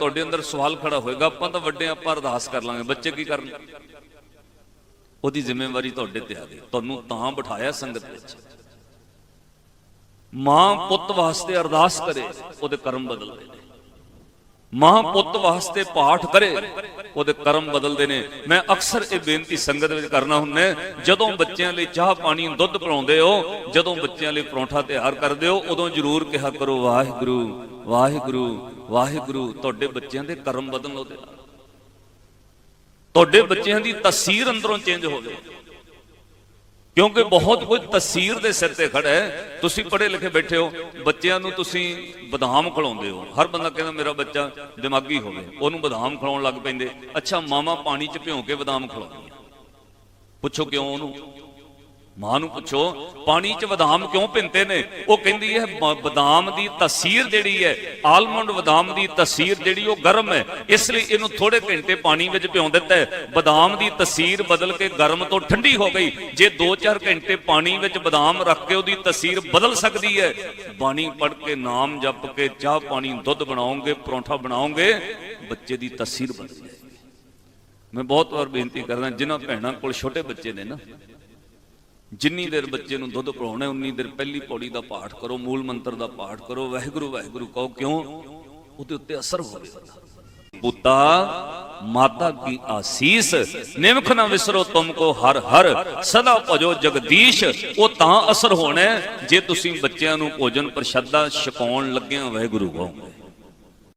ਤੁਹਾਡੇ ਅੰਦਰ ਸਵਾਲ ਖੜਾ ਹੋਏਗਾ, ਆਪਾਂ ਤਾਂ ਵੱਡੇ ਆਪਾਂ ਅਰਦਾਸ ਕਰ ਲਾਂਗੇ, ਬੱਚੇ ਕੀ ਕਰਨ? ਉਹਦੀ ਜ਼ਿੰਮੇਵਾਰੀ ਤੁਹਾਡੇ ਤੇ ਆ ਗਈ। ਤੁਹਾਨੂੰ ਤਾਂ ਬਿਠਾਇਆ ਸੰਗਤ ਵਿੱਚ। ਮਾਂ ਪੁੱਤ ਵਾਸਤੇ ਅਰਦਾਸ ਕਰੇ, ਉਹਦੇ ਕਰਮ ਬਦਲਦੇ ਨੇ। ਮਾਂ ਪੁੱਤ ਵਾਸਤੇ ਪਾਠ ਕਰੇ ਉਹਦੇ ਕਰਮ ਬਦਲਦੇ ਨੇ। ਮੈਂ ਅਕਸਰ ਇਹ ਬੇਨਤੀ ਸੰਗਤ ਵਿੱਚ ਕਰਨਾ ਹੁੰਦਾ ਜਦੋਂ ਬੱਚਿਆਂ ਲਈ ਚਾਹ ਪਾਣੀ ਦੁੱਧ ਪਿਲਾਉਂਦੇ ਹੋ, ਜਦੋਂ ਬੱਚਿਆਂ ਲਈ ਪਰੌਂਠਾ ਤਿਆਰ ਕਰਦੇ ਹੋ, ਉਦੋਂ ਜ਼ਰੂਰ ਕਿਹਾ ਕਰੋ, ਵਾਹਿਗੁਰੂ ਵਾਹਿਗੁਰੂ ਵਾਹਿਗੁਰੂ, ਤੁਹਾਡੇ ਬੱਚਿਆਂ ਦੇ ਕਰਮ ਬਦਲਣ ਉਹਦੇ ਨਾਲ। ਤੁਹਾਡੇ ਬੱਚਿਆਂ ਦੀ ਤਸਵੀਰ ਅੰਦਰੋਂ ਚੇਂਜ ਹੋਵੇ ਕਿਉਂਕਿ ਬਹੁਤ ਕੁਝ ਤਸਵੀਰ ਦੇ ਸਿਰ ਤੇ ਖੜਾ ਹੈ। ਤੁਸੀਂ ਪੜ੍ਹੇ ਲਿਖੇ ਬੈਠੇ ਹੋ। ਬੱਚਿਆਂ ਨੂੰ ਤੁਸੀਂ ਬਦਾਮ ਖਿਲਾਉਂਦੇ ਹੋ। ਹਰ ਬੰਦਾ ਕਹਿੰਦਾ ਮੇਰਾ ਬੱਚਾ ਦਿਮਾਗੀ ਹੋਵੇ। ਉਹਨੂੰ ਬਦਾਮ ਖਿਲਾਉਣ ਲੱਗ ਪੈਂਦੇ। ਅੱਛਾ, ਮਾਮਾ ਪਾਣੀ 'ਚ ਭਿਓ ਕੇ ਬਦਾਮ ਖਿਲਾਉਂਦੀ ਪੁੱਛੋ ਕਿਉਂ ਉਹਨੂੰ? ਮਾਂ ਨੂੰ ਪੁੱਛੋ, ਪਾਣੀ 'ਚ ਬਦਾਮ ਕਿਉਂ ਭਿੰਤੇ ਨੇ? ਉਹ ਕਹਿੰਦੀ ਹੈ ਬਦਾਮ ਦੀ ਤਸੀਰ ਜਿਹੜੀ ਹੈ, ਆਲਮੰਡ ਬਦਾਮ ਦੀ ਤਸੀਰ ਜਿਹੜੀ ਉਹ ਗਰਮ ਹੈ। ਇਸ ਲਈ ਇਹਨੂੰ ਥੋੜੇ ਘੰਟੇ ਪਾਣੀ ਵਿੱਚ ਭਿਉਂ ਦਿੱਤਾ ਹੈ। ਬਦਾਮ ਦੀ ਤਸੀਰ ਬਦਲ ਕੇ ਗਰਮ ਤੋਂ ਠੰਡੀ ਹੋ ਗਈ। ਜੇ 2-4 ਘੰਟੇ ਪਾਣੀ ਵਿੱਚ ਬਦਾਮ ਰੱਖ ਕੇ ਉਹਦੀ ਤਸੀਰ ਬਦਲ ਸਕਦੀ ਹੈ, ਬਾਣੀ ਪੜ੍ਹ ਕੇ ਨਾਮ ਜਪ ਕੇ ਚਾਹ ਪਾਣੀ, ਦੁੱਧ ਬਣਾਉਂਗੇ ਪਰੌਂਠਾ ਬਣਾਉਂਗੇ ਬੱਚੇ ਦੀ ਤਸੀਰ ਬਦਲ ਜਾਏਗੀ। ਮੈਂ ਬਹੁਤ ਵਾਰ ਬੇਨਤੀ ਕਰਦਾ, ਜਿਨ੍ਹਾਂ ਭੈਣਾਂ ਕੋਲ ਛੋਟੇ ਬੱਚੇ ਨੇ ਨਾ ਜਿੰਨੀ ਦੇਰ ਬੱਚੇ ਨੂੰ ਦੁੱਧ ਪਿਲਾਉਣਾ ਉਨੀ ਦੇਰ ਪਹਿਲੀ ਪੌੜੀ ਦਾ ਪਾਠ ਕਰੋ, ਮੂਲ ਮੰਤਰ ਦਾ ਪਾਠ ਕਰੋ, ਵਾਹਿਗੁਰੂ ਵਾਹਿਗੁਰੂ ਕਹੋ ਕਿਉਂ? ਉਹਦੇ ਉੱਤੇ ਅਸਰ ਹੋਵੇ। ਪੁੱਤਾ, ਮਾਤਾ ਕੀ ਆਸੀਸ? ਨਿਮਖ ਨਾ ਵਿਸਰੋ ਤੁਮ ਕੋ ਹਰ ਹਰ। ਸਦਾ ਭਜੋ ਜਗਦੀਸ਼। ਉਹ ਤਾਂ ਅਸਰ ਹੋਣਾ ਜੇ ਤੁਸੀਂ ਬੱਚਿਆਂ ਨੂੰ ਭੋਜਨ ਪ੍ਰਸ਼ਾਦਾ ਛਕਾਉਣ ਲੱਗਿਆਂ ਵਾਹਿਗੁਰੂ ਕਹੋਗੇ।